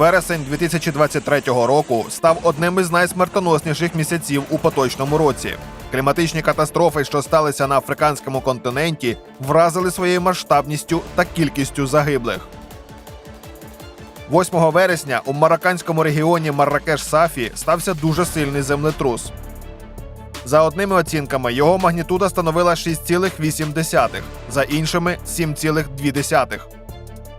Вересень 2023 року став одним із найсмертоносніших місяців у поточному році. Кліматичні катастрофи, що сталися на африканському континенті, вразили своєю масштабністю та кількістю загиблих. 8 вересня у марокканському регіоні Марракеш-Сафі стався дуже сильний землетрус. За одними оцінками, його магнітуда становила 6,8, за іншими 7,2.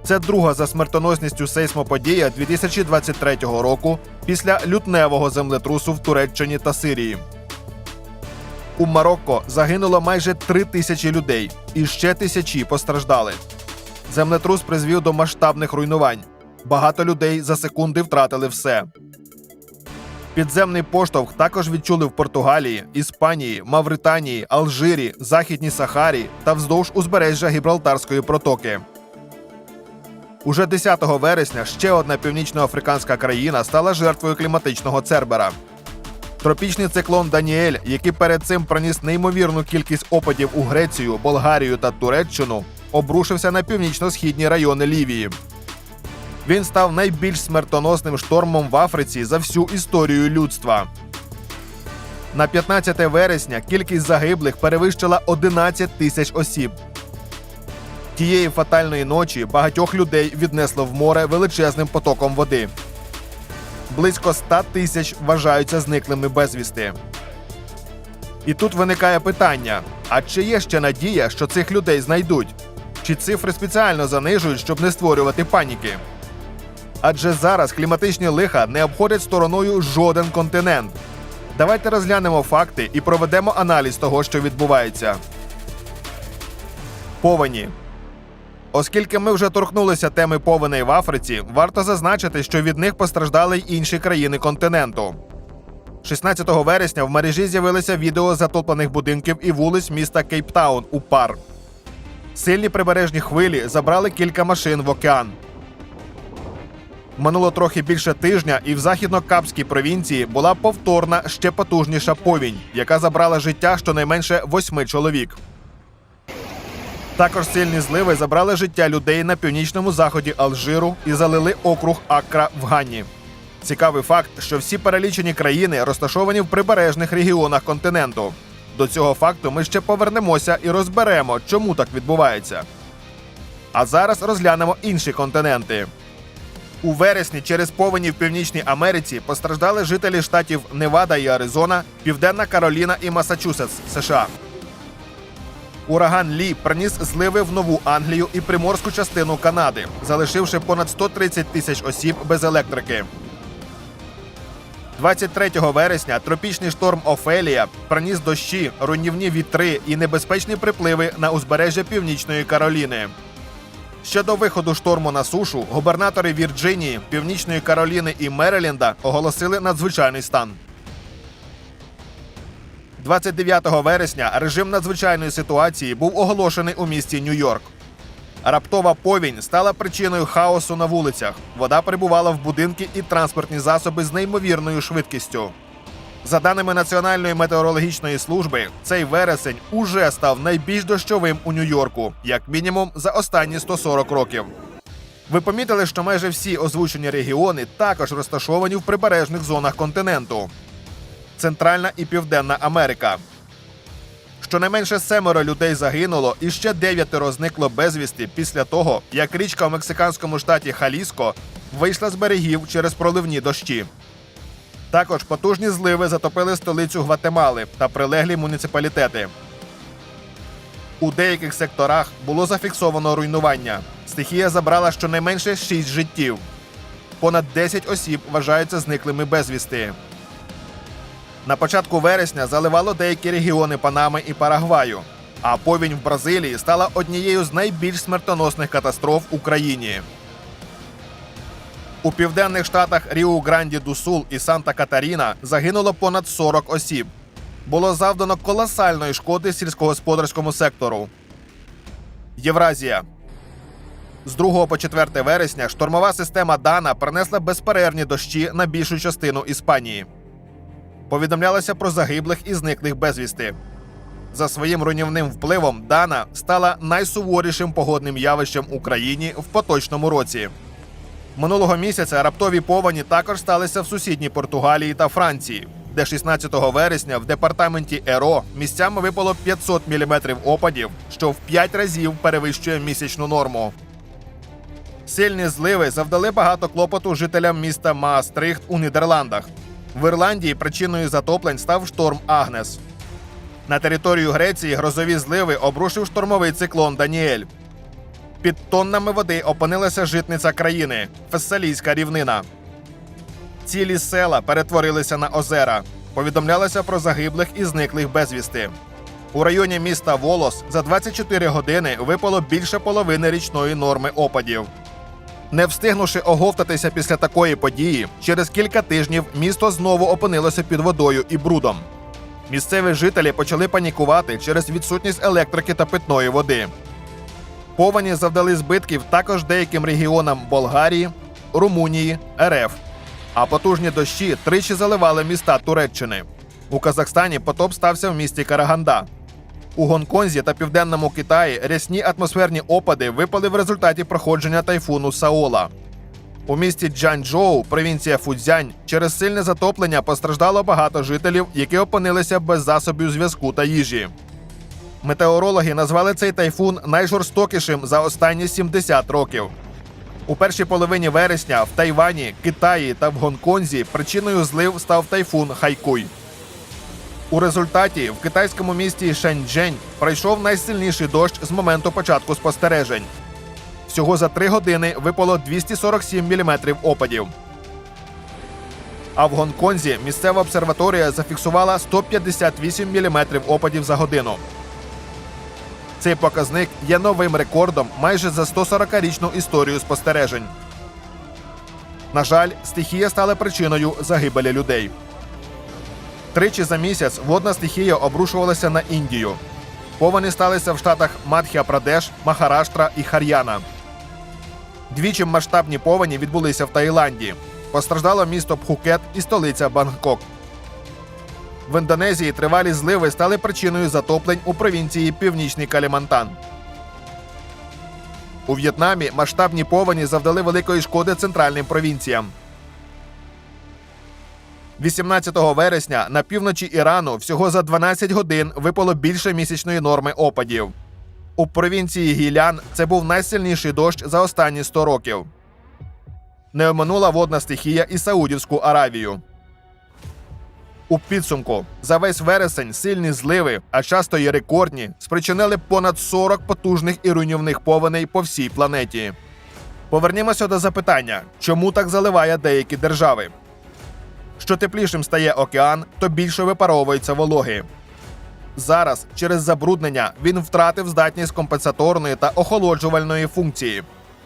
Це друга за смертоносністю сейсмоподія 2023 року після лютневого землетрусу в Туреччині та Сирії. У Марокко загинуло майже три тисячі людей, і ще тисячі постраждали. Землетрус призвів до масштабних руйнувань. Багато людей за секунди втратили все. Підземний поштовх також відчули в Португалії, Іспанії, Мавританії, Алжирі, Західній Сахарі та вздовж узбережжя Гібралтарської протоки. Уже 10 вересня ще одна північноафриканська країна стала жертвою кліматичного цербера. Тропічний циклон Даніель, який перед цим приніс неймовірну кількість опадів у Грецію, Болгарію та Туреччину, обрушився на північно-східні райони Лівії. Він став найбільш смертоносним штормом в Африці за всю історію людства. На 15 вересня кількість загиблих перевищила 11 тисяч осіб. Тієї фатальної ночі багатьох людей віднесло в море величезним потоком води. Близько 100 тисяч вважаються зниклими безвісти. І тут виникає питання: а чи є ще надія, що цих людей знайдуть? Чи цифри спеціально занижують, щоб не створювати паніки? Адже зараз кліматичні лиха не обходять стороною жоден континент. Давайте розглянемо факти і проведемо аналіз того, що відбувається. Повені. Оскільки ми вже торкнулися теми повеней в Африці, варто зазначити, що від них постраждали й інші країни континенту. 16 вересня в мережі з'явилися відео затоплених будинків і вулиць міста Кейптаун у пар. Сильні прибережні хвилі забрали кілька машин в океан. Минуло трохи більше тижня, і в західно-капській провінції була повторна ще потужніша повінь, яка забрала життя щонайменше восьми чоловік. Також сильні зливи забрали життя людей на північному заході Алжиру і залили округ Акра в Ганні. Цікавий факт, що всі перелічені країни розташовані в прибережних регіонах континенту. До цього факту ми ще повернемося і розберемо, чому так відбувається. А зараз розглянемо інші континенти. У вересні через повені в Північній Америці постраждали жителі штатів Невада і Аризона, Південна Кароліна і Масачусетс, США. Ураган Лі приніс зливи в Нову Англію і приморську частину Канади, залишивши понад 130 тисяч осіб без електрики. 23 вересня тропічний шторм Офелія приніс дощі, руйнівні вітри і небезпечні припливи на узбережжя Північної Кароліни. Ще до виходу шторму на сушу губернатори Вірджинії, Північної Кароліни і Мериленда оголосили надзвичайний стан. 29 вересня режим надзвичайної ситуації був оголошений у місті Нью-Йорк. Раптова повінь стала причиною хаосу на вулицях. Вода прибувала в будинки і транспортні засоби з неймовірною швидкістю. За даними Національної метеорологічної служби, цей вересень уже став найбільш дощовим у Нью-Йорку, як мінімум за останні 140 років. Ви помітили, що майже всі озвучені регіони також розташовані в прибережних зонах континенту. Центральна і Південна Америка. Щонайменше семеро людей загинуло і ще дев'ятеро зникло безвісти після того, як річка в мексиканському штаті Халіско вийшла з берегів через проливні дощі. Також потужні зливи затопили столицю Гватемали та прилеглі муніципалітети. У деяких секторах було зафіксовано руйнування. Стихія забрала щонайменше 6 життів. Понад 10 осіб вважаються зниклими безвісти. На початку вересня заливало деякі регіони Панами і Парагваю. А повінь в Бразилії стала однією з найбільш смертоносних катастроф в Україні. У південних штатах Ріу-Гранді-ду-Сул і Санта-Катаріна загинуло понад 40 осіб. Було завдано колосальної шкоди сільськогосподарському сектору. Євразія. З 2 по 4 вересня штормова система Дана принесла безперервні дощі на більшу частину Іспанії. Повідомлялося про загиблих і зниклих безвісти. За своїм руйнівним впливом Дана стала найсуворішим погодним явищем Україні в поточному році. Минулого місяця раптові повені також сталися в сусідній Португалії та Франції, де 16 вересня в департаменті Еро місцями випало 500 мм опадів, що в 5 разів перевищує місячну норму. Сильні зливи завдали багато клопоту жителям міста Маастрихт у Нідерландах. В Ірландії причиною затоплень став шторм Агнес. На територію Греції грозові зливи обрушив штормовий циклон Даніель. Під тоннами води опинилася житниця країни Фессалійська рівнина. Цілі села перетворилися на озера. Повідомлялося про загиблих і зниклих безвісти. У районі міста Волос за 24 години випало більше половини річної норми опадів. Не встигнувши оговтатися після такої події, через кілька тижнів місто знову опинилося під водою і брудом. Місцеві жителі почали панікувати через відсутність електрики та питної води. Повені завдали збитків також деяким регіонам Болгарії, Румунії, РФ. А потужні дощі тричі заливали міста Туреччини. У Казахстані потоп стався в місті Караганда. У Гонконзі та південному Китаї рясні атмосферні опади випали в результаті проходження тайфуну Саола. У місті Джанчжоу, провінція Фудзянь, через сильне затоплення постраждало багато жителів, які опинилися без засобів зв'язку та їжі. Метеорологи назвали цей тайфун найжорстокішим за останні 70 років. У першій половині вересня в Тайвані, Китаї та в Гонконзі причиною злив став тайфун Хайкуй. У результаті в китайському місті Шенчжень пройшов найсильніший дощ з моменту початку спостережень. Всього за три години випало 247 мм опадів. А в Гонконзі місцева обсерваторія зафіксувала 158 мм опадів за годину. Цей показник є новим рекордом майже за 140-річну історію спостережень. На жаль, стихія стала причиною загибелі людей. Тричі за місяць водна стихія обрушувалася на Індію. Повені сталися в штатах Мадхя-Прадеш, Махараштра і Хар'яна. Двічі масштабні повені відбулися в Таїланді. Постраждало місто Пхукет і столиця Бангкок. В Індонезії тривалі зливи стали причиною затоплень у провінції Північний Калімантан. У В'єтнамі масштабні повені завдали великої шкоди центральним провінціям. 18 вересня на півночі Ірану всього за 12 годин випало більше місячної норми опадів. У провінції Гілян це був найсильніший дощ за останні 100 років. Не оминула водна стихія і Саудівську Аравію. У підсумку за весь вересень сильні зливи, а часто й рекордні, спричинили понад 40 потужних і руйнівних повеней по всій планеті. Повернімося до запитання, чому так заливає деякі держави. Що теплішим стає океан, то більше випаровується вологи. Зараз через забруднення він втратив здатність компенсаторної та охолоджувальної функції.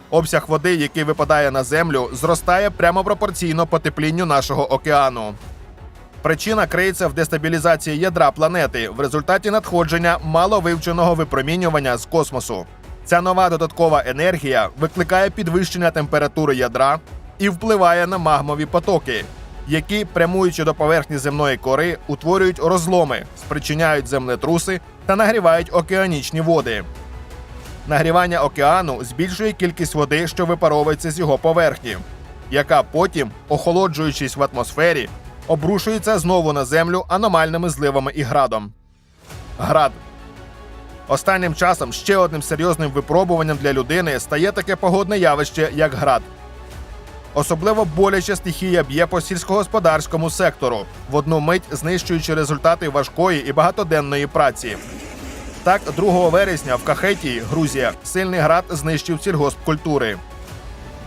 Обсяг води, який випадає на землю, зростає прямо пропорційно потеплінню нашого океану. Причина криється в дестабілізації ядра планети в результаті надходження маловивченого випромінювання з космосу. Ця нова додаткова енергія викликає підвищення температури ядра і впливає на магмові потоки, які, прямуючи до поверхні земної кори, утворюють розломи, спричиняють землетруси та нагрівають океанічні води. Нагрівання океану збільшує кількість води, що випаровується з його поверхні, яка потім, охолоджуючись в атмосфері, обрушується знову на землю аномальними зливами і градом. Град. Останнім часом ще одним серйозним випробуванням для людини стає таке погодне явище, як град. Особливо боляче стихія б'є по сільськогосподарському сектору, в одну мить знищуючи результати важкої і багатоденної праці. Так, 2 вересня в Кахетії, Грузія, сильний град знищив сільгоспкультури.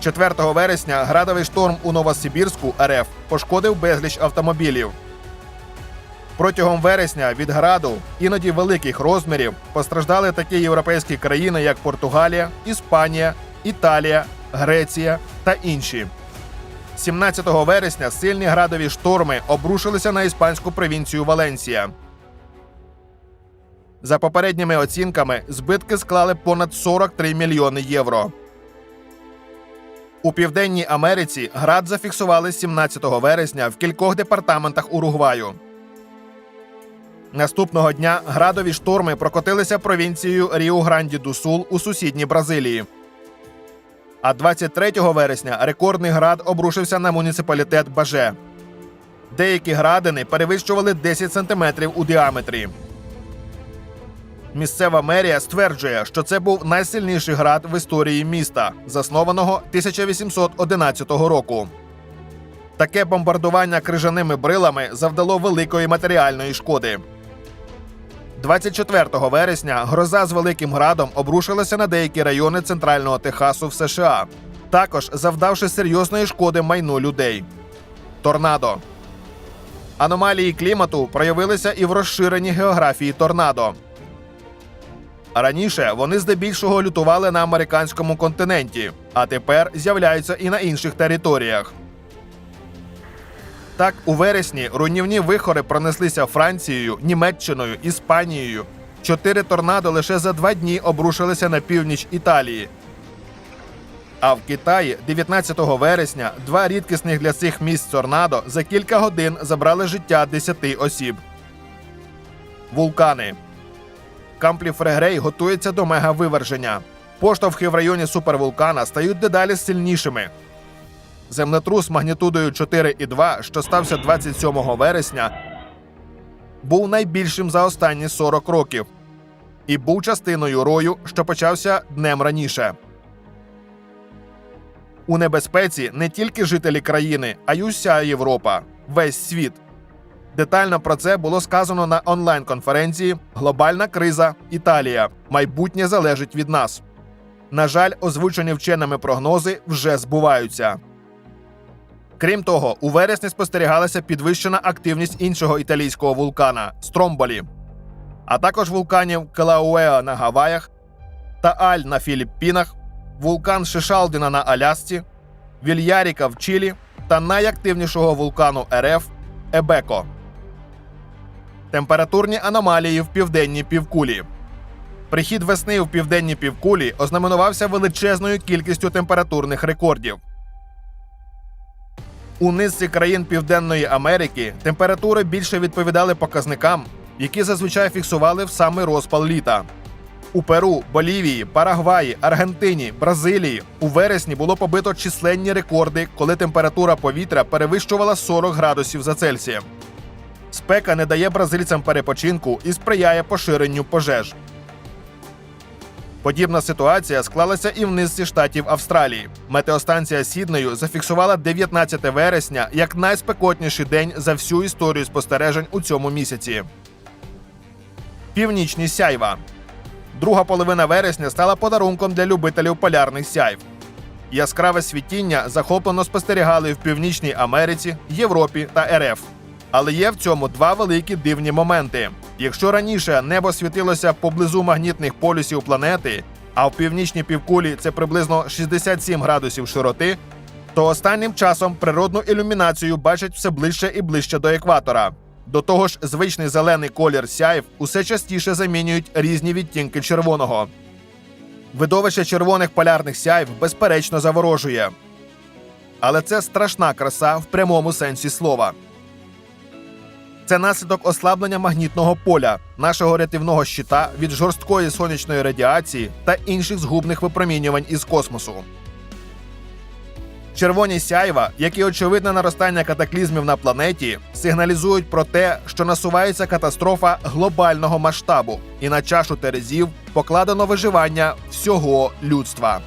4 вересня градовий шторм у Новосибірську РФ пошкодив безліч автомобілів. Протягом вересня від граду, іноді великих розмірів, постраждали такі європейські країни, як Португалія, Іспанія, Італія, Греція та інші. 17 вересня сильні градові шторми обрушилися на іспанську провінцію Валенсія. За попередніми оцінками, збитки склали понад 43 мільйони євро. У Південній Америці град зафіксували 17 вересня в кількох департаментах Уругваю. Наступного дня градові шторми прокотилися провінцією Ріу-Гранді-ду-Сул у сусідній Бразилії. А 23 вересня рекордний град обрушився на муніципалітет Баже. Деякі градини перевищували 10 сантиметрів у діаметрі. Місцева мерія стверджує, що це був найсильніший град в історії міста, заснованого 1811 року. Таке бомбардування крижаними брилами завдало великої матеріальної шкоди. 24 вересня гроза з великим градом обрушилася на деякі райони центрального Техасу в США, також завдавши серйозної шкоди майну людей. Торнадо аномалії клімату проявилися і в розширенні географії торнадо. Раніше вони здебільшого лютували на американському континенті, а тепер з'являються і на інших територіях. Так, у вересні руйнівні вихори пронеслися Францією, Німеччиною, Іспанією. Чотири торнадо лише за два дні обрушилися на північ Італії. А в Китаї 19 вересня два рідкісних для цих місць торнадо за кілька годин забрали життя 10 осіб. Вулкани. Камплі Фрегрей готується до мегавиверження. Поштовхи в районі супервулкана стають дедалі сильнішими. Землетрус магнітудою 4,2, що стався 27 вересня, був найбільшим за останні 40 років і був частиною рою, що почався днем раніше. У небезпеці не тільки жителі країни, а й уся Європа, весь світ. Детально про це було сказано на онлайн-конференції Глобальна криза Італія. Майбутнє залежить від нас. На жаль, озвучені вченими прогнози вже збуваються. Крім того, у вересні спостерігалася підвищена активність іншого італійського вулкана Стромболі, а також вулканів Келауеа на Гаваях та Аль на Філіппінах, вулкан Шишалдіна на Алясці, Вільяріка в Чилі та найактивнішого вулкану РФ Ебеко. Температурні аномалії в південній півкулі. Прихід весни в південній півкулі ознаменувався величезною кількістю температурних рекордів. У низці країн Південної Америки температури більше відповідали показникам, які зазвичай фіксували в самий розпал літа. У Перу, Болівії, Парагваї, Аргентині, Бразилії у вересні було побито численні рекорди, коли температура повітря перевищувала 40 градусів за Цельсієм. Спека не дає бразильцям перепочинку і сприяє поширенню пожеж. Подібна ситуація склалася і в низці штатів Австралії. Метеостанція Сіднею зафіксувала 19 вересня як найспекотніший день за всю історію спостережень у цьому місяці. Північні сяйва. Друга половина вересня стала подарунком для любителів полярних сяйв. Яскраве світіння захоплено спостерігали в Північній Америці, Європі та РФ. Але є в цьому два великі дивні моменти. Якщо раніше небо світилося поблизу магнітних полюсів планети, а в північній півкулі це приблизно 67 градусів широти, то останнім часом природну ілюмінацію бачать все ближче і ближче до екватора. До того ж, звичний зелений колір сяїв усе частіше замінюють різні відтінки червоного. Видовище червоних полярних сяйв безперечно заворожує. Але це страшна краса в прямому сенсі слова. Це наслідок ослаблення магнітного поля, нашого рятівного щита від жорсткої сонячної радіації та інших згубних випромінювань із космосу. Червоні сяйва, як і очевидне наростання катаклізмів на планеті, сигналізують про те, що насувається катастрофа глобального масштабу, і на чашу терезів покладено виживання всього людства.